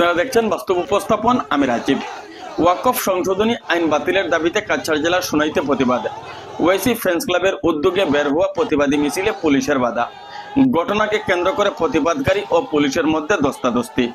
আপনারা দেখছেন বাস্তব উপস্থাপন, আমি রাজীব। ওয়াকফ সংশোধনী আইন বাতিলের দাবিতে কাছাড় জেলার শুনাইতে প্রতিবাদ। ওয়াইসি ফ্রেন্স ক্লাবের উদ্যোগে বের হওয়া প্রতিবাদী মিছিলে পুলিশের বাধা। ঘটনাকে কেন্দ্র করে প্রতিবাদকারী ও পুলিশের মধ্যে দস্তাদস্তি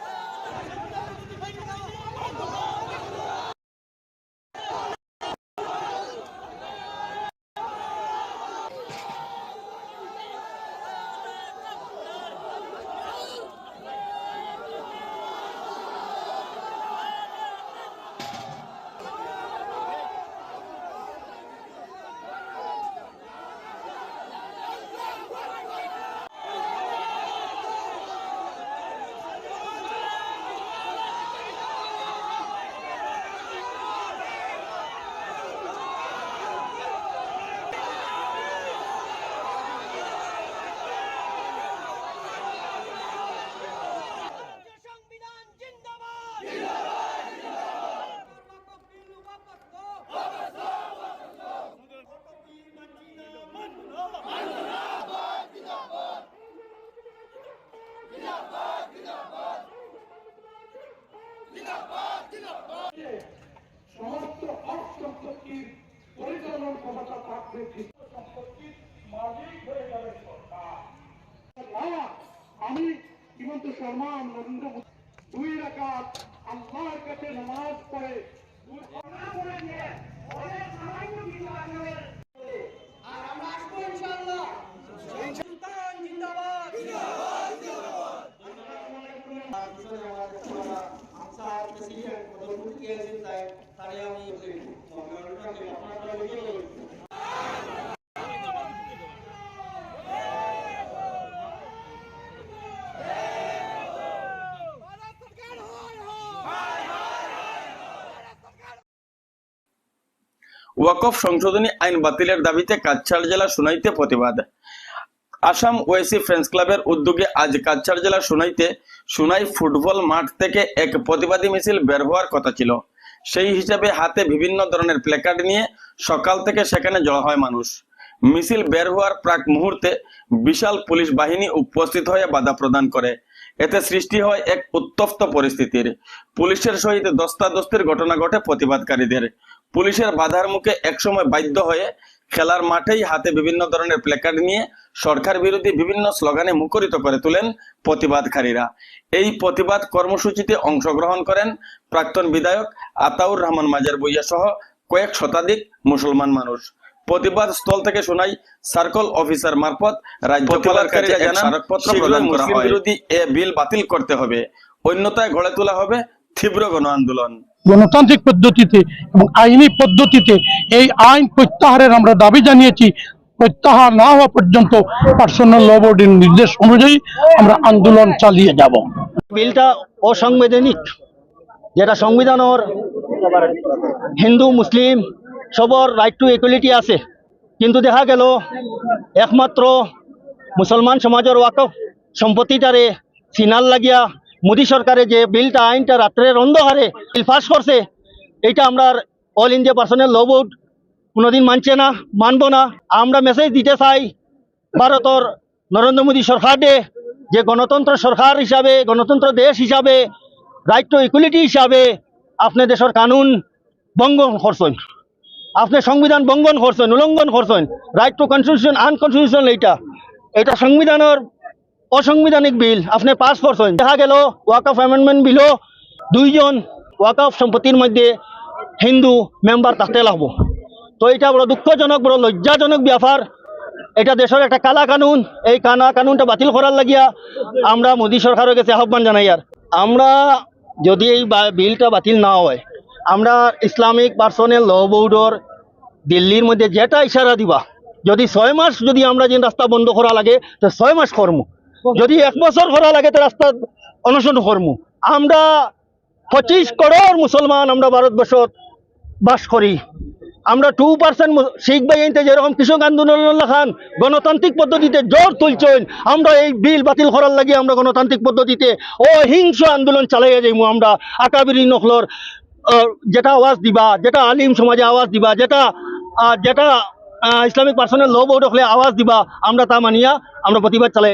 সংবিধান জিন্দাবাদ জিন্দাবাদ জিন্দাবাদ ওয়াকফ ওয়াপস লো ওয়াপস লো সমস্ত অর্থ সম্পত্তির পরিচালন ক্ষমতা থাকবে ঠিক সম্পত্তির মালিক হয়ে যাবে সরকার না, আমি হিমন্ত শর্মা নরেন্দ্র দুই রাকাত আল্লাহর কাছে নামাজ পড়ে দুই- সুলতান জিন্দাবাদ ওয়াকফ সংশোধনী আইন বাতিলের দাবিতে কাছাড় জেলা সুনাইতে প্রতিবাদ। আসাম ওয়েসি ফ্রেন্ডস ক্লাবের উদ্যোগে আজ কাছাড় জেলা সুনাইতে সুনাই ফুটবল মাঠ থেকে এক প্রতিবাদী মিছিল বের হওয়ার কথা ছিল। সেই হিসাবে হাতে বিভিন্ন ধরনের প্ল্যাকার্ড নিয়ে সকাল থেকে সেখানে জড়ো হয় মানুষ। মিছিল বের হওয়ার প্রাক মুহূর্তে বিশাল পুলিশ বাহিনী উপস্থিত হয়ে বাধা প্রদান করে। এতে সৃষ্টি হয় এক উত্তপ্ত পরিস্থিতির। পুলিশের সহিত দস্তাদস্তির ঘটনা ঘটে প্রতিবাদকারীদের। পুলিশের বাধার মুখে একসময় বাধ্য হয়ে খেলার মাঠেই হাতে বিভিন্ন ধরনের প্ল্যাকার্ড নিয়ে সরকার বিরোধী বিভিন্ন স্লোগানে মুখরিত করে তোলেন প্রতিবাদকারীরা। এই প্রতিবাদ কর্মসূচিতে অংশগ্রহণ করেন প্রাক্তন বিধায়ক আতাউর রহমান মাজার বইয়া সহ কয়েক শতাধিক মুসলমান মানুষ। প্রতিবাদ স্থল থেকে শোনাই সার্কল অফিসার মারফত রাজ্যপালের কাছে স্মারকপত্র প্রদান করা হয়। বিরোধী এ বিল বাতিল করতে হবে। অন্যতায় গড়ে তোলা হবে তীব্র গণ আন্দোলন গণতান্ত্রিক পদ্ধতিতে এবং আইনি পদ্ধতিতে এই আইন প্রত্যাহারের আমরা দাবি জানিয়েছি প্রত্যাহার না হওয়া পর্যন্ত পার্সোনাল ল বোর্ডের নির্দেশ অনুযায়ী আমরা আন্দোলন চালিয়ে যাব। বিলটা অসাংবিধানিক যেটা সংবিধানের হিন্দু মুসলিম সবর রাইট টু ইকুয়ালিটি আছে। কিন্তু দেখা গেল একমাত্র মুসলমান সমাজের ওয়াকফ সম্পত্তিটারে সিনাল লাগিয়া মোদী সরকারে যে বিলটা, আইনটা রাত্রের অন্ধকারে বিল পাস করছে, এইটা আমরা All India personal law board কোনোদিন মানছে না, মানব না। আমরা মেসেজ দিতে চাই ভারতর নরেন্দ্র মোদী সরকারে যে গণতন্ত্র সরকার হিসাবে, গণতন্ত্র দেশ হিসাবে রাইট টু ইকুয়ালিটি হিসাবে আপনি দেশের কানুন বঙ্গন করছেন। আপনি সংবিধান বঙ্গন করছেন উল্লঙ্ঘন করছেন রাইট টু কনস্টিটিউশন আনকনস্টিটিউশন এইটা। এটা সংবিধানের অসাংবিধানিক বিল, আপনি পাস করছেন দেখা গেল ওয়াকফ অ্যামেন্ডমেন্ট বিলও দুইজন ওয়াকফ সম্পত্তির মধ্যে হিন্দু মেম্বার তাতে লাগবো। তো এটা বড় দুঃখজনক, বড় লজ্জাজনক ব্যাপার। এটা দেশের একটা কালা কানুন। এই কানা কানুনটা বাতিল করার লাগিয়া আমরা মোদী সরকারের কাছে আহ্বান জানাই আর। আমরা যদি এই বিলটা বাতিল না হয়, আমরা ইসলামিক পার্সোনাল ল বোর্ডর দিল্লির মধ্যে যেটা ইশারা দিবা, যদি ছয় মাস যদি আমরা যে রাস্তা বন্ধ করা লাগে, তো ছয় মাস কর্ম। যদি এক বছর করা লাগে তো রাস্তা অনশন কর্ম। আমরা পঁচিশ করোড় মুসলমান আমরা ভারতবর্ষত বাস করি। আমরা টু পার্সেন্ট শিখ বাহিনীতে যেরকম কৃষক আন্দোলন খান গণতান্ত্রিক পদ্ধতিতে জোর তুলছেন, আমরা এই বিল বাতিল করার লাগে আমরা গণতান্ত্রিক পদ্ধতিতে অহিংস আন্দোলন চালাইয়া যাইমু আমরা। আকাবিরি নকলর যেটা আওয়াজ দিবা, যেটা আলিম সমাজে আওয়াজ দিবা, যেটা যেটা ইসলামিক পার্সোনাল ল বোর্ড হলে আওয়াজ দিবা, আমরা তা মানিয়া আমরা প্রতিবাদ চালাই